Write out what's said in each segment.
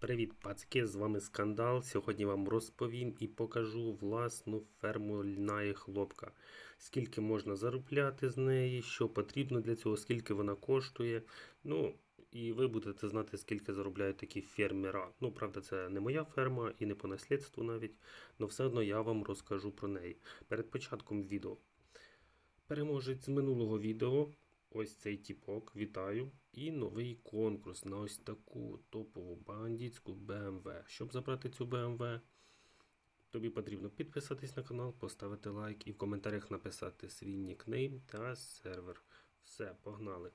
Привіт, пацки! З вами Скандал. Сьогодні вам розповім і покажу власну ферму льна і хлопка. Скільки можна заробляти з неї, що потрібно для цього, скільки вона коштує. Ну, і ви будете знати, скільки заробляють такі фермера. Ну, правда, це не моя ферма і не по наслідству навіть, але все одно я вам розкажу про неї. Перед початком відео. Переможець з минулого відео. Ось цей тіпок, вітаю. І новий конкурс на ось таку топову бандитську BMW. Щоб забрати цю BMW, тобі потрібно підписатись на канал, поставити лайк і в коментарях написати свій нікнейм та сервер. Все, погнали.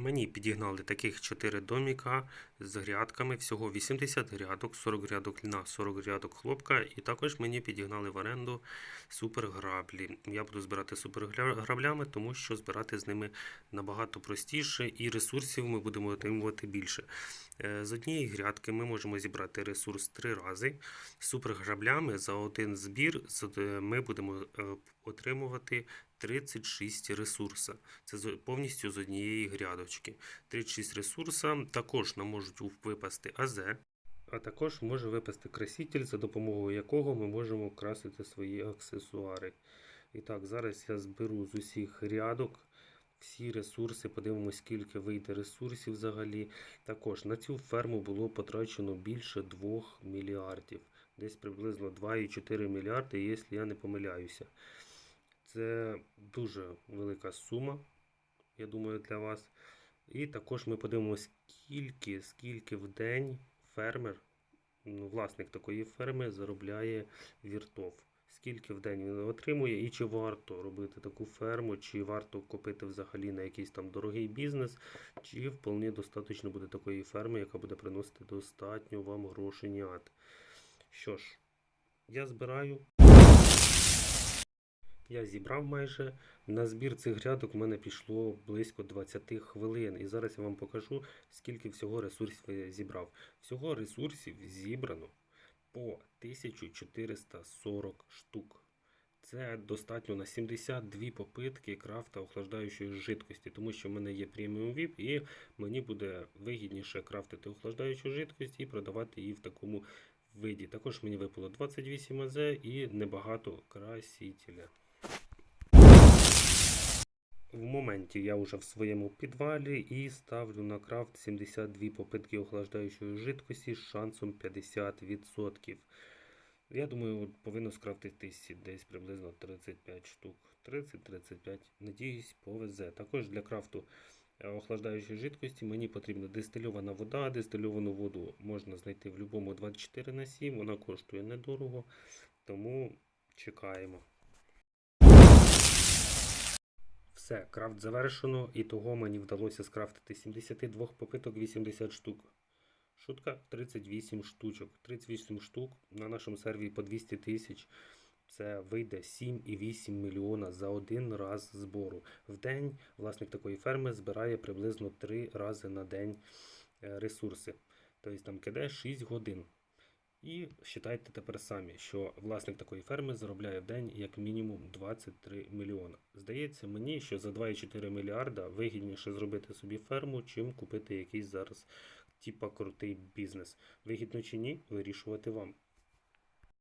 Мені підігнали таких 4 доміка з грядками, всього 80 грядок, 40 грядок льна, 40 грядок хлопка, і також мені підігнали в оренду суперграблі. Я буду збирати суперграблями, тому що збирати з ними набагато простіше, і ресурсів ми будемо отримувати більше. Е, З однієї грядки ми можемо зібрати ресурс 3 рази. Суперграблями за один збір е, ми будемо е, отримувати 36 ресурса. Це повністю з однієї грядочки. 36 ресурса. Також нам можуть випасти АЗ, а також може випасти краситель, за допомогою якого ми можемо красити свої аксесуари. І так, зараз я зберу з усіх грядок всі ресурси, подивимось, скільки вийде ресурсів взагалі. Також на цю ферму було потрачено більше 2 мільярдів. Десь приблизно 2,4 мільярди, якщо я не помиляюся. Це дуже велика сума, я думаю, для вас. І також ми подивимося, скільки, скільки в день фермер, ну, власник такої ферми, заробляє віртов. Скільки в день він отримує, і чи варто робити таку ферму, чи варто купити взагалі на якийсь там дорогий бізнес, чи вполне достатньо буде такої ферми, яка буде приносити достатньо вам грошенят. Що ж, я збираю. Я зібрав майже. На збір цих грядок в мене пішло близько 20 хвилин. І зараз я вам покажу, скільки всього ресурсів я зібрав. Всього ресурсів зібрано по 1440 штук. Це достатньо на 72 попитки крафта охлаждаючої жидкості, тому що в мене є преміум VIP і мені буде вигідніше крафтити охлаждаючу жидкість і продавати її в такому виді. Також мені випало 28 АЗ і небагато красителя. В моменті я вже в своєму підвалі і ставлю на крафт 72 попитки охлаждаючої жидкості з шансом 50%. Я думаю, повинно скрафтитись десь приблизно 35 штук. 30-35. Надіюсь, повезе. Також для крафту е, охлаждаючої жидкості мені потрібна дистильована вода. Дистильовану воду можна знайти в будь-якому 24 на 7. Вона коштує недорого. Тому чекаємо. Все, крафт завершено, і того мені вдалося скрафтити 72 попиток 80 штук. Шутка 38 штучок. 38 штук на нашому сервері по 200 тисяч. Це вийде 7,8 мільйона за один раз збору. В день власник такої ферми збирає приблизно 3 рази на день е, ресурси. Тобто там кидає 6 годин. І вважайте тепер самі, що власник такої ферми заробляє в день як мінімум 23 мільйона. Здається мені, що за 2,4 мільярда вигідніше зробити собі ферму, чим купити якийсь зараз типа крутий бізнес. Вигідно чи ні, вирішувати вам.